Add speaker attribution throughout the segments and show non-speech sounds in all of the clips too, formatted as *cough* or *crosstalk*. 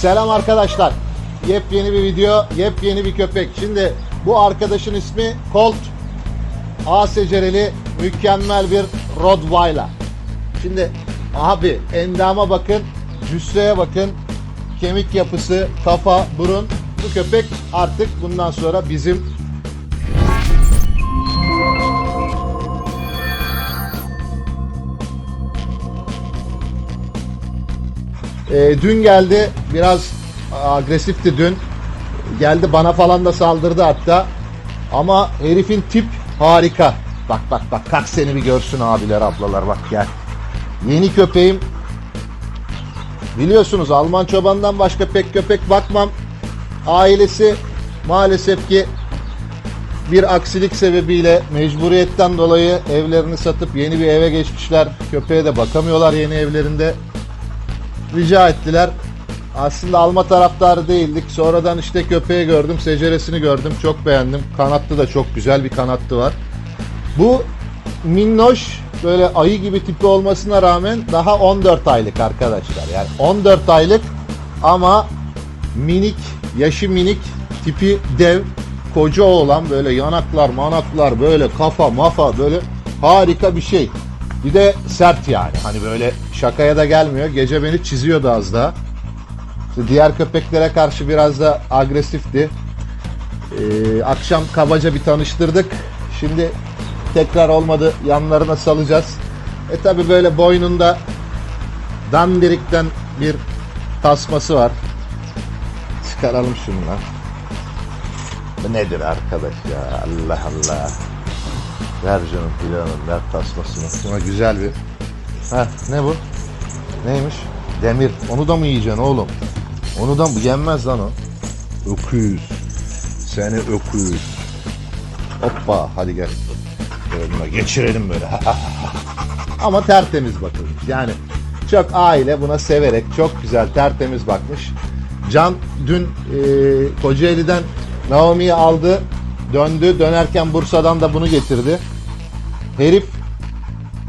Speaker 1: Selam arkadaşlar. Yepyeni bir video, yepyeni bir köpek. Şimdi bu arkadaşın ismi Colt. A secereli mükemmel bir Rottweiler. Şimdi abi endama bakın, cüsseye bakın, kemik yapısı, kafa, burun. Bu köpek artık bundan sonra bizim Ee, dün geldi biraz agresifti dün. Geldi bana falan da saldırdı hatta. Ama herifin tip harika. Bak bak bak kalk seni bir görsün abiler ablalar bak gel. Yeni köpeğim. Biliyorsunuz Alman çobandan başka pek köpek bakmam. Ailesi maalesef ki bir aksilik sebebiyle mecburiyetten dolayı evlerini satıp yeni bir eve geçmişler. Köpeğe de bakamıyorlar yeni evlerinde rica ettiler. Aslında alma taraftarı değildik. Sonradan işte köpeği gördüm, seceresini gördüm. Çok beğendim. Kanatlı da çok güzel bir kanatlı var. Bu minnoş böyle ayı gibi tipi olmasına rağmen daha 14 aylık arkadaşlar. Yani 14 aylık ama minik, yaşı minik, tipi dev, koca olan böyle yanaklar, manaklar, böyle kafa, mafa böyle harika bir şey. Bir de sert yani. Hani böyle şakaya da gelmiyor. Gece beni çiziyordu az daha. İşte diğer köpeklere karşı biraz da agresifti. Ee, akşam kabaca bir tanıştırdık. Şimdi tekrar olmadı yanlarına salacağız. E tabi böyle boynunda dandirikten bir tasması var. Çıkaralım şunu lan. Bu nedir arkadaş ya Allah Allah. Ver canım planım ver tasmasını. Şuna güzel bir. Ha ne bu? Neymiş? Demir. Onu da mı yiyeceksin oğlum? Onu da mı? Yenmez lan o. Öküz. Seni öküz. Hoppa hadi gel. Böyle buna geçirelim böyle. Ama tertemiz bakılmış. Yani çok aile buna severek çok güzel tertemiz bakmış. Can dün e, Kocaeli'den Naomi'yi aldı. Döndü. Dönerken Bursa'dan da bunu getirdi. Herif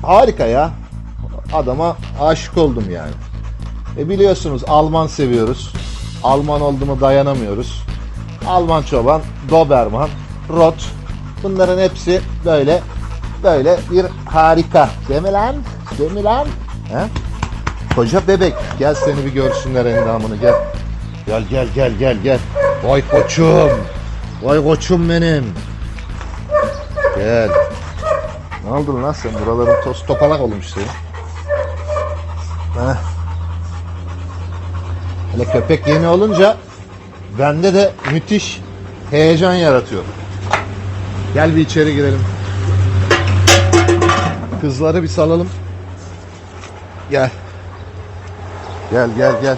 Speaker 1: harika ya. Adama aşık oldum yani. E biliyorsunuz Alman seviyoruz. Alman oldu mu dayanamıyoruz. Alman çoban, Doberman, Rot. Bunların hepsi böyle böyle bir harika. Değil mi lan? Değil mi lan? He? Koca bebek. Gel seni bir görsünler endamını gel. Gel gel gel gel gel. Vay koçum. Vay koçum benim. Gel. Ne oldu lan sen? Buraların toz topalak olmuş senin. Heh. Hele köpek yeni olunca bende de müthiş heyecan yaratıyor. Gel bir içeri girelim. Kızları bir salalım. Gel. Gel gel gel.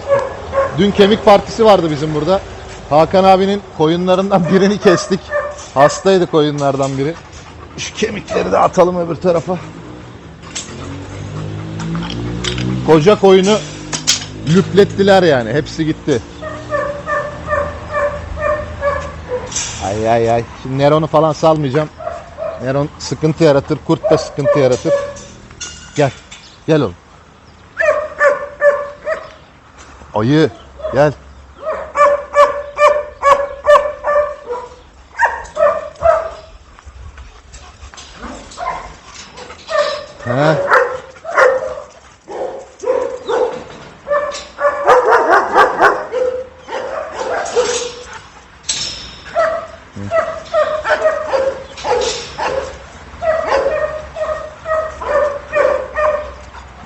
Speaker 1: Dün kemik partisi vardı bizim burada. Hakan abinin koyunlarından birini kestik. Hastaydı koyunlardan biri. Şu kemikleri de atalım öbür tarafa. Koca koyunu lüplettiler yani. Hepsi gitti. Ay ay ay. Şimdi Neron'u falan salmayacağım. Neron sıkıntı yaratır. Kurt da sıkıntı yaratır. Gel. Gel oğlum. Ayı. Gel. He.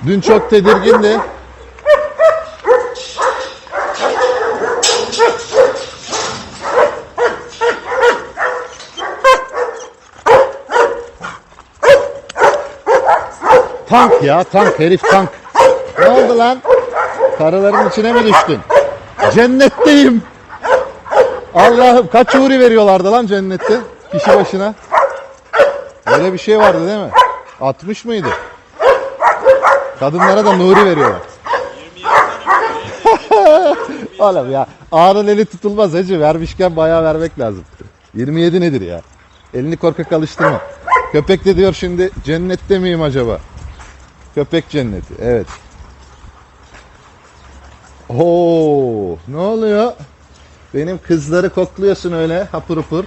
Speaker 1: Dün çok tedirgindi. Tank ya tank herif tank. Ne oldu lan? Karıların içine mi düştün? Cennetteyim. Allah'ım kaç uğri veriyorlardı lan cennette kişi başına? Öyle bir şey vardı değil mi? 60 mıydı? Kadınlara da nuri veriyorlar. *laughs* Oğlum ya ağrın eli tutulmaz hacı vermişken bayağı vermek lazım. 27 nedir ya? Elini korkak alıştırma. Köpek de diyor şimdi cennette miyim acaba? Köpek cenneti evet. Oo, ne oluyor? Benim kızları kokluyorsun öyle hapur hapur.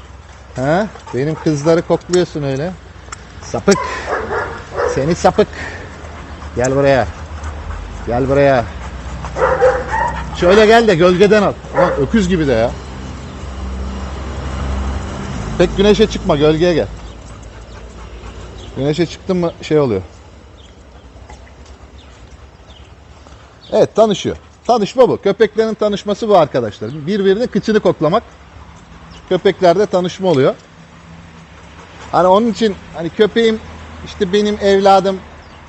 Speaker 1: Ha? Benim kızları kokluyorsun öyle. Sapık. Seni sapık. Gel buraya. Gel buraya. Şöyle gel de gölgeden al. Ulan öküz gibi de ya. Pek güneşe çıkma gölgeye gel. Güneşe çıktın mı şey oluyor. Evet tanışıyor. Tanışma bu. Köpeklerin tanışması bu arkadaşlar. Birbirinin kıçını koklamak. Köpeklerde tanışma oluyor. Hani onun için hani köpeğim işte benim evladım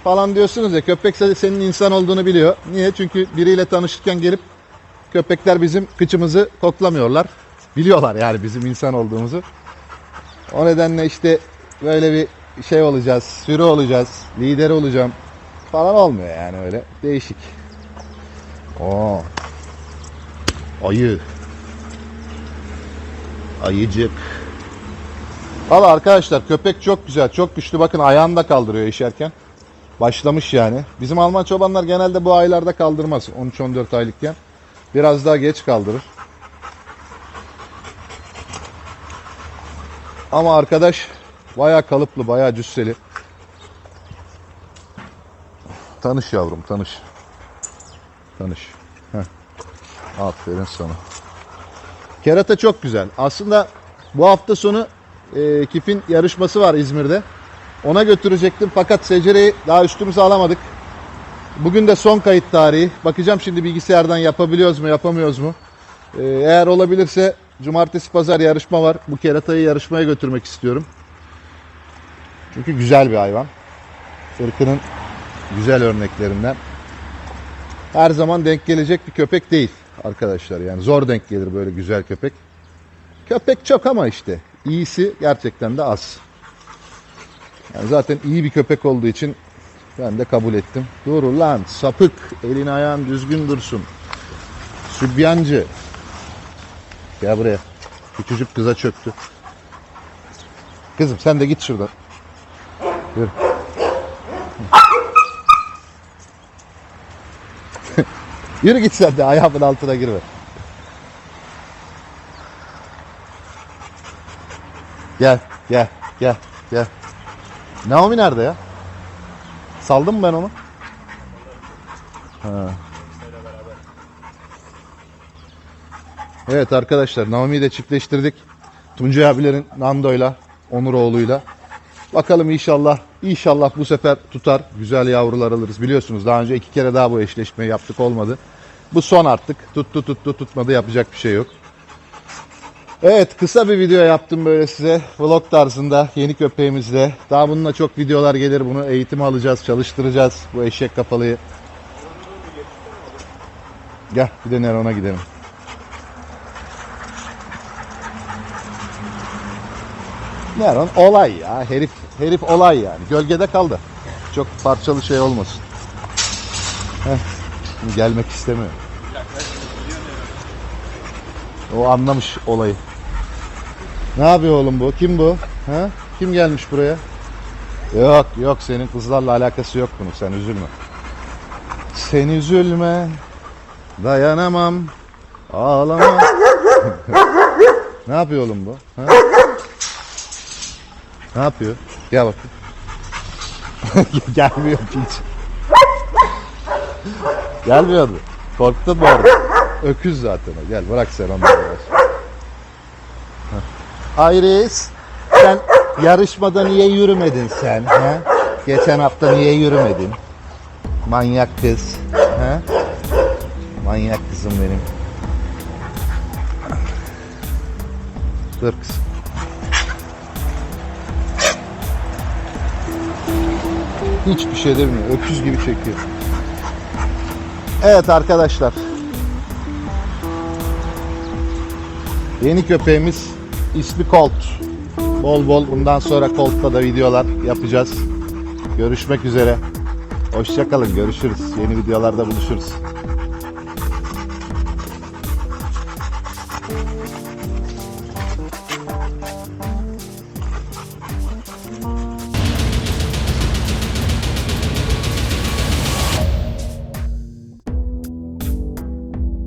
Speaker 1: falan diyorsunuz ya köpek senin insan olduğunu biliyor. Niye? Çünkü biriyle tanışırken gelip köpekler bizim kıçımızı koklamıyorlar. Biliyorlar yani bizim insan olduğumuzu. O nedenle işte böyle bir şey olacağız, sürü olacağız, lideri olacağım falan olmuyor yani öyle. Değişik. Oo. Ayı. Ayıcık. Valla arkadaşlar köpek çok güzel, çok güçlü. Bakın ayağını da kaldırıyor işerken. Başlamış yani. Bizim Alman çobanlar genelde bu aylarda kaldırmaz. 13-14 aylıkken. Biraz daha geç kaldırır. Ama arkadaş bayağı kalıplı, bayağı cüsseli. Tanış yavrum, tanış. Tanış. Heh. Aferin sana. Kerata çok güzel. Aslında bu hafta sonu e, Kif'in yarışması var İzmir'de. Ona götürecektim fakat Secere'yi daha üstümüze alamadık. Bugün de son kayıt tarihi. Bakacağım şimdi bilgisayardan yapabiliyoruz mu yapamıyoruz mu. E, eğer olabilirse cumartesi pazar yarışma var. Bu keratayı yarışmaya götürmek istiyorum. Çünkü güzel bir hayvan. Irkının güzel örneklerinden. Her zaman denk gelecek bir köpek değil arkadaşlar. Yani zor denk gelir böyle güzel köpek. Köpek çok ama işte iyisi gerçekten de az. Yani zaten iyi bir köpek olduğu için ben de kabul ettim. Dur lan sapık. Elin ayağın düzgün dursun. Sübyancı. Gel buraya. Küçücük kıza çöktü. Kızım sen de git şuradan. Yürü. Yürü git sen de ayağımın altına girme. Gel, gel, gel, gel. Naomi nerede ya? Saldım mı ben onu? Ha. Evet arkadaşlar Naomi'yi de çiftleştirdik. Tuncay abilerin Nando'yla, Onur oğluyla. Bakalım inşallah, inşallah bu sefer tutar. Güzel yavrular alırız. Biliyorsunuz daha önce iki kere daha bu eşleşmeyi yaptık olmadı. Bu son artık. Tuttu tuttu tutmadı yapacak bir şey yok. Evet kısa bir video yaptım böyle size. Vlog tarzında yeni köpeğimizle. Daha bununla çok videolar gelir. Bunu eğitim alacağız, çalıştıracağız. Bu eşek kafalıyı. Gel bir de Neron'a gidelim. Neron olay ya. Herif herif olay yani. Gölgede kaldı. Çok parçalı şey olmasın. Heh, gelmek istemiyor. O anlamış olayı. Ne yapıyor oğlum bu? Kim bu? Ha? Kim gelmiş buraya? Yok yok senin kızlarla alakası yok bunun sen üzülme. Sen üzülme. Dayanamam. Ağlama. *laughs* ne yapıyor oğlum bu? Ha? Ne yapıyor? Gel bakayım. *laughs* Gelmiyor hiç. Gelmiyordu. Korktun mu orada? Öküz zaten o. Gel bırak sen onu. Iris sen yarışmada niye yürümedin sen? He? Geçen hafta niye yürümedin? Manyak kız. He? Manyak kızım benim. Dur kızım. Hiçbir şey demiyor. Öküz gibi çekiyor. Evet arkadaşlar. Yeni köpeğimiz ismi Colt. Bol bol bundan sonra Colt'ta da videolar yapacağız. Görüşmek üzere. Hoşçakalın. Görüşürüz. Yeni videolarda buluşuruz.